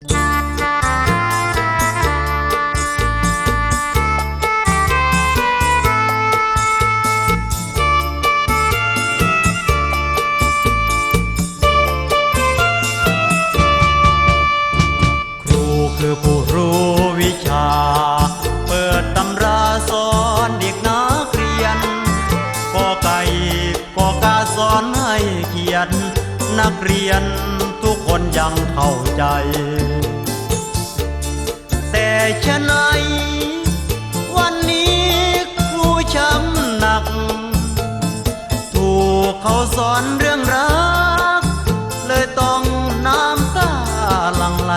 ครูคือผู้รู้วิชา เปิดตำราสอนเด็กนักเรียนกอไก่กอกาสอนให้เขียน นักเรียนทุกคนยังเข้าใจ ชะไหนวันนี้ครูช้ำหนัก ถูกเขาสอนเรื่องรัก เลยต้องน้ำตาหลั่งไหล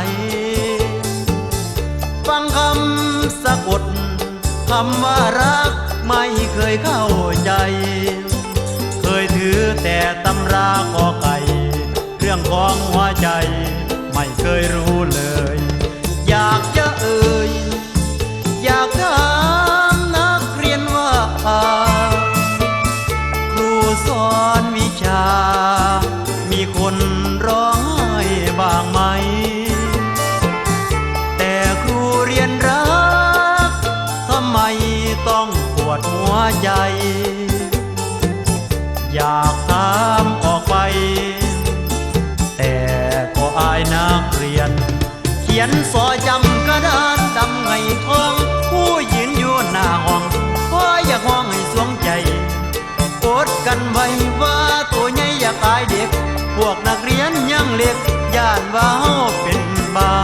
ฟังคำสะกดคำว่ารักไม่เคยเข้าใจ เคยถือแต่ตำราขอไก่ เรื่องของหัวใจ ไม่เคยรู้เลย อยากจะ อนวิชา มีคนร้องไห้บางไหม แต่ครูเรียนรักทำไมต้องปวดหัวใจ อยากถามออกไป แต่ก็อายนักเรียน เขียนสอจำ นักเรียนยังเล็กย่านว่าเฮาเป็นบ้า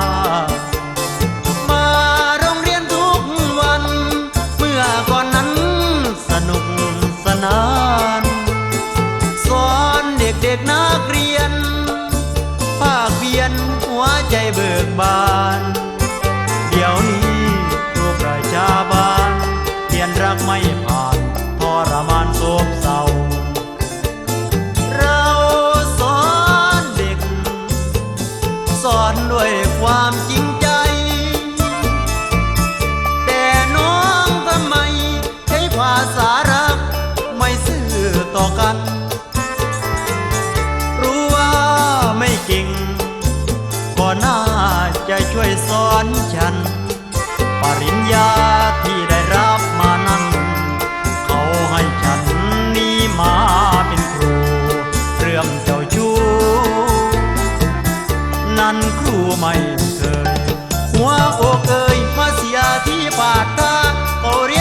มาโรงเรียนทุกวัน เมื่อก่อนนั้นสนุกสนาน สอนเด็กๆนักเรียนภาคเพียนหัวใจเบิกบาน ความจริงใจ แต่น้องทำไมใช้ภาษารัก ไม่ซื่อต่อกัน รู้ว่าไม่จริงก็น่าจะช่วยสอนฉัน นั้นครูไม่เคย หัวอกเอ่ยมาเสียที่บาดตาเขาเรี